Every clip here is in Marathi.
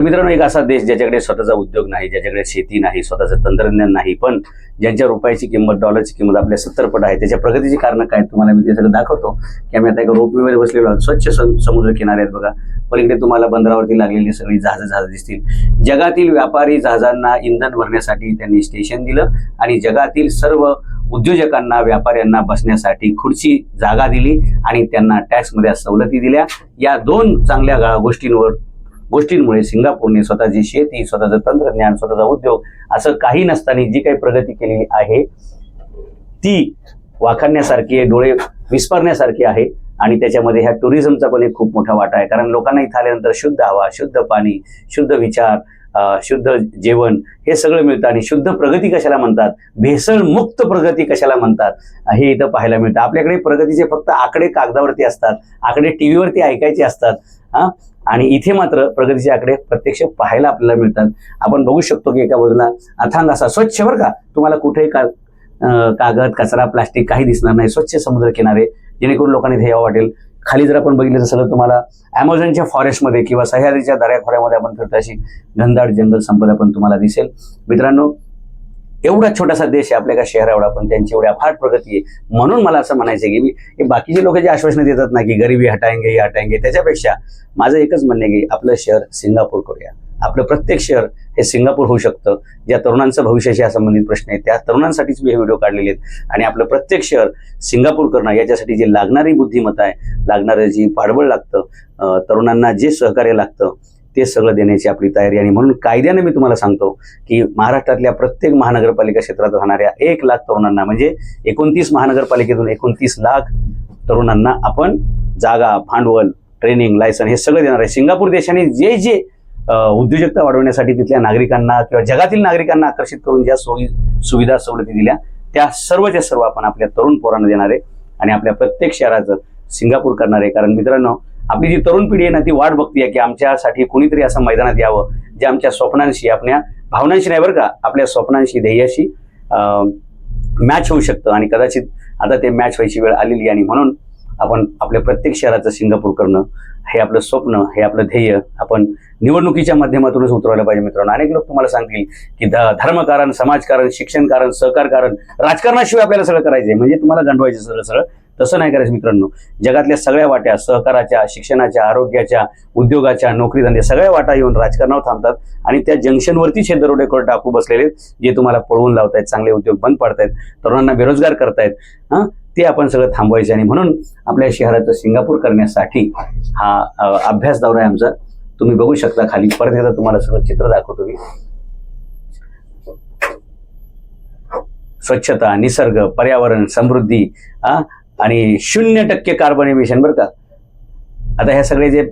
मित्रांनो एक असा देश ज्याच्याकडे स्वतःचा उद्योग नाही ज्याच्याकडे शेती नाही स्वतःचं तंत्रज्ञान नाही पण ज्यांच्या रुपयाची किंमत डॉलरची किंमत आपल्या सत्तर पट आहे त्याच्या प्रगतीची कारण काय तुम्हाला मी ते सगळं दाखवतो. की आम्ही आता एका रोपवेमध्ये बसलेलो आहोत. स्वच्छ सम- समुद्र किनारे आहेत बघा. पलीकडे तुम्हाला बंदरावरती लागलेली सगळी जहाजं जहाज दिसतील. जगातील व्यापारी जहाजांना इंधन भरण्यासाठी त्यांनी स्टेशन दिलं आणि जगातील सर्व उद्योजकांना व्यापाऱ्यांना बसण्यासाठी खुर्ची जागा दिली आणि त्यांना टॅक्समध्ये सवलती दिल्या. या दोन चांगल्या गोष्टींवर गोष्टींमुळे सिंगापूरने स्वतःची शेती स्वतःचं तंत्रज्ञान स्वतःचा उद्योग असं काही नसताना जी काही प्रगती केलेली आहे ती वाखाणण्यासारखी आहे डोळे विस्मरण्यासारखी आहे आणि त्याच्यामध्ये ह्या टुरिझमचा पण एक खूप मोठा वाटा आहे. कारण लोकांना इथं आल्यानंतर शुद्ध हवा शुद्ध पाणी शुद्ध विचार शुद्ध जेवण हे सगळं मिळतं आणि शुद्ध प्रगती कशाला म्हणतात? भेसळ मुक्त प्रगती कशाला म्हणतात? हे इथं पाहायला मिळतं. आपल्याकडे प्रगतीचे फक्त आकडे कागदावरती असतात आकडे टी व्हीवरती ऐकायचे असतात हा? आणि इथे मात्र प्रगतीचे आकडे प्रत्यक्ष पाहायला आपल्याला मिळतात. आपण बघू शकतो की एका बाजूला अथांग असा स्वच्छ बरं का? तुम्हाला कुठेही का कागद कचरा प्लास्टिक काही दिसणार नाही. स्वच्छ समुद्र किनारे जेणेकरून लोकांनी इथे यावं वाटेल. खाली जर आपण बघितलं तर सगळं तुम्हाला अमेझॉनच्या फॉरेस्टमध्ये किंवा सह्याद्रीच्या दऱ्याखोऱ्यामध्ये आपण फिरतो अशी घनदाट जंगल संपदा पण तुम्हाला दिसेल. मित्रांनो एवढा छोटासा देश आहे आपल्या एका शहरा एवढा पण त्यांची एवढी अफाट प्रगती आहे. म्हणून मला असं म्हणायचं आहे की मी हे बाकीचे लोक जे आश्वासनं देतात ना की गरिबी हटायंगे हटायंगे त्याच्यापेक्षा माझं एकच म्हणणं आहे की आपलं शहर सिंगापूर करूया. आपलं प्रत्येक शहर हे सिंगापूर होऊ शकतं. ज्या तरुणांचं भविष्याशी संबंधित प्रश्न आहेत त्या तरुणांसाठीच मी हे व्हिडिओ काढलेले आहेत. आणि आपलं प्रत्येक शहर सिंगापूर करणं याच्यासाठी जी लागणारी बुद्धिमत्ता आहे लागणारं जी पाठबळ लागतं तरुणांना जे सहकार्य लागतं ते सगळं देण्याची आपली तयारी. आणि म्हणून कायद्याने मी तुम्हाला सांगतो की महाराष्ट्रातल्या प्रत्येक महानगरपालिका क्षेत्रात राहणाऱ्या एक लाख तरुणांना म्हणजे एकोणतीस महानगरपालिकेतून एकोणतीस लाख तरुणांना आपण जागा भांडवल ट्रेनिंग लायसन हे सगळं देणार आहे. सिंगापूर देशाने जे जे उद्योजकता वाढवण्यासाठी तिथल्या नागरिकांना किंवा जगातील नागरिकांना आकर्षित करून ज्या सोयी सुविधा सवलती दिल्या त्या सर्वच्या सर्व आपण आपल्या तरुण पोरांना देणार आहे. आणि आपल्या प्रत्येक शहराचं सिंगापूर करणार आहे. कारण मित्रांनो आपली जी तरुण पिढी आहे ना ती वाट बघतीये की आमच्यासाठी कुणीतरी असं मैदानात यावं जे आमच्या स्वप्नांशी आपल्या भावनांशी नाही बरं का आपल्या स्वप्नांशी ध्येयाशी मॅच होऊ शकतं. आणि कदाचित आता ते मॅच व्हायची वेळ आलेली आहे आणि म्हणून आपण आपल्या प्रत्येक शहराचं सिंगापूर करणं हे आपलं स्वप्न हे आपलं ध्येय आपण निवडणुकीच्या माध्यमातूनच उतरवायला पाहिजे मित्रांनो. अनेक लोक तुम्हाला सांगतील की ध- धर्मकारण समाजकारण शिक्षणकारण सहकारकारण राजकारणाशिवाय आपल्याला सगळं करायचंय. म्हणजे तुम्हाला गंडवायचं सगळं सगळं तसं नाही करायचं मित्रांनो. जगातल्या सगळ्या वाट्या सहकाराच्या शिक्षणाच्या आरोग्याच्या उद्योगाच्या नोकरीधंदे सगळ्या वाटा येऊन राजकारणावर थांबतात आणि त्या जंक्शनवरती हे करून टाकू बसलेले आहेत, जे तुम्हाला पळवून लावतायत चांगले उद्योग बंद पाडतायत तरुणांना बेरोजगार करतायत हां? ते आपण सगळं थांबवायचे आणि म्हणून आपल्या शहराचं सिंगापूर करण्यासाठी हा अभ्यास दौरा आहे आमचा. तुम्ही बघू शकता खाली परत एकदा तुम्हाला सगळं चित्र दाखवतो मी. स्वच्छता निसर्ग पर्यावरण समृद्धी आणि शून्य टक्के कार्बन इमिशन बरं का. आता ह्या सगळे जे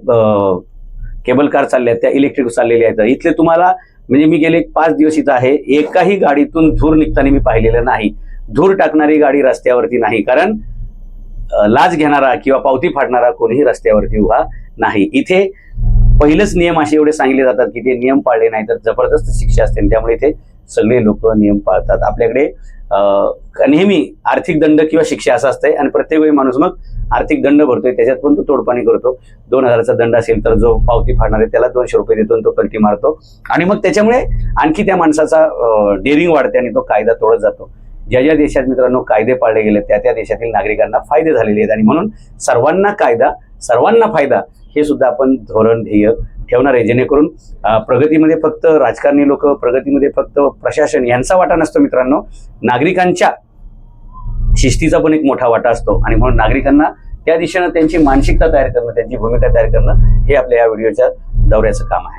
केबल कार चालले आहेत त्या इलेक्ट्रिक चाललेल्या आहेत. इथले तुम्हाला म्हणजे मी गेले पाच दिवस इथं आहे. एकाही गाडीतून धूर निघताना मी पाहिलेलं नाही. धूर टाकणारी गाडी रस्त्यावरती नाही. कारण लाच घेणारा किंवा पावती फाडणारा कोणीही रस्त्यावरती उभा नाही. इथे पहिलेच नियम असे एवढे सांगितले जातात की ते नियम पाळले नाही तर जबरदस्त शिक्षा असते. त्यामुळे इथे सगळे लोक नियम पाळतात. आपल्याकडे नेहमी आर्थिक दंड किंवा शिक्षा असं असतंय आणि प्रत्येक वेळी माणूस मग आर्थिक दंड भरतोय त्याच्यात पण तो तोडपाणी करतो. दोन हजाराचा दंड असेल तर जो पावती फाडणार आहे त्याला दोनशे रुपये देतो तो कल्टी मारतो. आणि मग त्याच्यामुळे आणखी त्या माणसाचा डेअरिंग वाढते आणि तो कायदा तोडत जातो. ज्या ज्या देशात मित्रांनो कायदे पाळले गेले त्या त्या देशातील नागरिकांना फायदे झालेले आहेत. आणि म्हणून सर्वांना कायदा सर्वांना फायदा हे सुद्धा आपण धोरण ध्येय ठेवणार आहे जेणेकरून प्रगतीमध्ये फक्त राजकारणी लोक प्रगतीमध्ये फक्त प्रशासन यांचा वाटा नसतो मित्रांनो. नागरिकांच्या शिस्तीचा पण एक मोठा वाटा असतो. आणि म्हणून नागरिकांना त्या दिशेनं त्यांची मानसिकता तयार करणं त्यांची भूमिका तयार करणं हे आपल्या या व्हिडिओच्या दौऱ्याचं काम आहे.